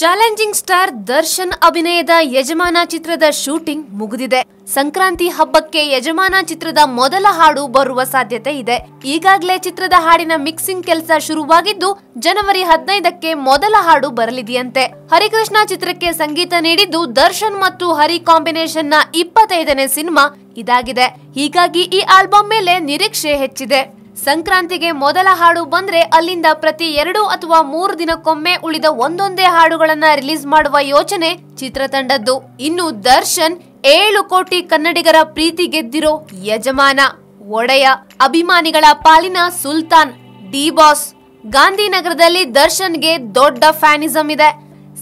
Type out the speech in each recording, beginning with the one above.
Challenging star Darshan ಅಭಿನಯದ ಯಜಮಾನ ಚಿತ್ರದ ಶೂಟಿಂಗ್ ಮುಗಿದಿದೆ. ಸಂಕ್ರಾಂತಿ ಹಬ್ಬಕ್ಕೆ ಯಜಮಾನ ಚಿತ್ರದ ಮೊದಲ ಹಾಡು ಬರುವ ಸಾಧ್ಯತೆ ಇದೆ. ಈಗಾಗಲೇ ಚಿತ್ರದ ಹಾಡಿನ ಮಿಕ್ಸಿಂಗ್ ಕೆಲಸ ಶುರುವಾಗಿದ್ದು, ಜನವರಿ ಹದಿನೈದಕ್ಕೆ ಮೊದಲ ಹಾಡು ಬರಲಿದೆಯಂತೆ. ಹರಿಕೃಷ್ಣ ಚಿತ್ರಕ್ಕೆ ಸಂಗೀತ ನೀಡಿದ್ದು, ದರ್ಶನ್ ಮತ್ತು ಹರಿ ಕಾಂಬಿನೇಷನ್ನ ಇಪ್ಪತ್ತೈದನೇ ಸಿನಿಮಾ ಇದಾಗಿದೆ. ಹೀಗಾಗಿ ಈ ಆಲ್ಬಮ್ ಮೇಲೆ ನಿರೀಕ್ಷೆ ಹೆಚ್ಚಿದೆ. ಸಂಕ್ರಾಂತಿಗೆ ಮೊದಲ ಹಾಡು ಬಂದ್ರೆ ಅಲ್ಲಿಂದ ಪ್ರತಿ ಎರಡು ಅಥವಾ ಮೂರು ದಿನಕ್ಕೊಮ್ಮೆ ಉಳಿದ ಒಂದೊಂದೇ ಹಾಡುಗಳನ್ನ ರಿಲೀಸ್ ಮಾಡುವ ಯೋಚನೆ ಚಿತ್ರತಂಡದ್ದು. ಇನ್ನು ದರ್ಶನ್ ಏಳು ಕೋಟಿ ಕನ್ನಡಿಗರ ಪ್ರೀತಿ ಗೆದ್ದಿರೋ ಯಜಮಾನ, ಒಡೆಯ ಅಭಿಮಾನಿಗಳ ಪಾಲಿನ ಸುಲ್ತಾನ್ ಡಿ ಬಾಸ್ ಗಾಂಧಿನಗರದಲ್ಲಿ ದರ್ಶನ್ಗೆ ದೊಡ್ಡ ಫ್ಯಾನಿಸಂ ಇದೆ.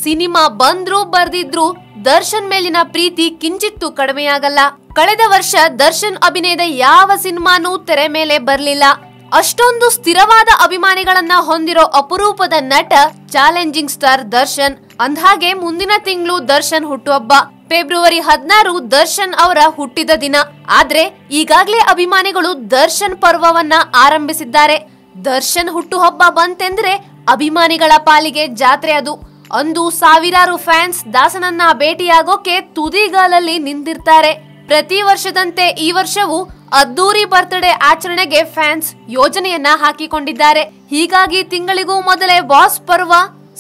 ಸಿನಿಮಾ ಬಂದ್ರೂ ಬರ್ದಿದ್ರು ದರ್ಶನ್ ಮೇಲಿನ ಪ್ರೀತಿ ಕಿಂಚಿತ್ತು ಕಡಿಮೆಯಾಗಲ್ಲ. ಕಳೆದ ವರ್ಷ ದರ್ಶನ್ ಅಭಿನಯದ ಯಾವ ಸಿನಿಮಾನೂ ತೆರೆ ಮೇಲೆ ಬರ್ಲಿಲ್ಲ. ಅಷ್ಟೊಂದು ಸ್ಥಿರವಾದ ಅಭಿಮಾನಿಗಳನ್ನ ಹೊಂದಿರೋ ಅಪರೂಪದ ನಟ, ಚಾಲೆಂಜಿಂಗ್ ಸ್ಟಾರ್ ದರ್ಶನ್. ಅಂದ್ಹಾಗೆ ಮುಂದಿನ ತಿಂಗಳು ದರ್ಶನ್ ಹುಟ್ಟುಹಬ್ಬ. ಫೆಬ್ರವರಿ ಹದಿನಾರು ದರ್ಶನ್ ಅವರ ಹುಟ್ಟಿದ ದಿನ. ಆದ್ರೆ ಈಗಾಗಲೇ ಅಭಿಮಾನಿಗಳು ದರ್ಶನ್ ಪರ್ವವನ್ನ ಆರಂಭಿಸಿದ್ದಾರೆ. ದರ್ಶನ್ ಹುಟ್ಟುಹಬ್ಬ ಬಂತೆಂದ್ರೆ ಅಭಿಮಾನಿಗಳ ಪಾಲಿಗೆ ಜಾತ್ರೆ ಅದು. ಅಂದು ಸಾವಿರಾರು ಫ್ಯಾನ್ಸ್ ದಾಸನನ್ನ ಭೇಟಿಯಾಗೋಕೆ ತುದಿಗಾಲಲ್ಲಿ ನಿಂತಿರ್ತಾರೆ. ಪ್ರತಿ ವರ್ಷದಂತೆ ಈ ವರ್ಷವೂ ಅದ್ದೂರಿ ಬರ್ತ್ಡೇ ಆಚರಣೆಗೆ ಫ್ಯಾನ್ಸ್ ಯೋಜನೆಯನ್ನ ಹಾಕಿಕೊಂಡಿದ್ದಾರೆ. ಹೀಗಾಗಿ ತಿಂಗಳಿಗೂ ಮೊದಲೇ ಬಾಸ್ ಪರ್ವ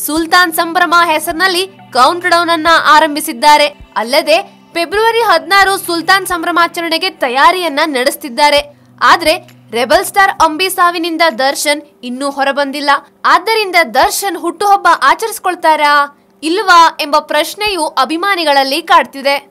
ಸುಲ್ತಾನ್ ಸಂಭ್ರಮ ಹೆಸರಿನಲ್ಲಿ ಕೌಂಟ್ ಡೌನ್ ಅನ್ನ ಆರಂಭಿಸಿದ್ದಾರೆ. ಅಲ್ಲದೆ ಫೆಬ್ರವರಿ ಹದಿನಾರು ಸುಲ್ತಾನ್ ಸಂಭ್ರಮಾಚರಣೆಗೆ ತಯಾರಿಯನ್ನ ನಡೆಸುತ್ತಿದ್ದಾರೆ ಆದ್ರೆ ರೆಬಲ್ ಸ್ಟಾರ್ ಅಂಬಿ ಸಾವಿನಿಂದ ದರ್ಶನ್ ಇನ್ನೂ ಹೊರಬಂದಿಲ್ಲ. ಆದ್ದರಿಂದ ದರ್ಶನ್ ಹುಟ್ಟುಹಬ್ಬ ಆಚರಿಸ್ಕೊಳ್ತಾರಾ ಇಲ್ವಾ ಎಂಬ ಪ್ರಶ್ನೆಯು ಅಭಿಮಾನಿಗಳಲ್ಲಿ ಕಾಡ್ತಿದೆ.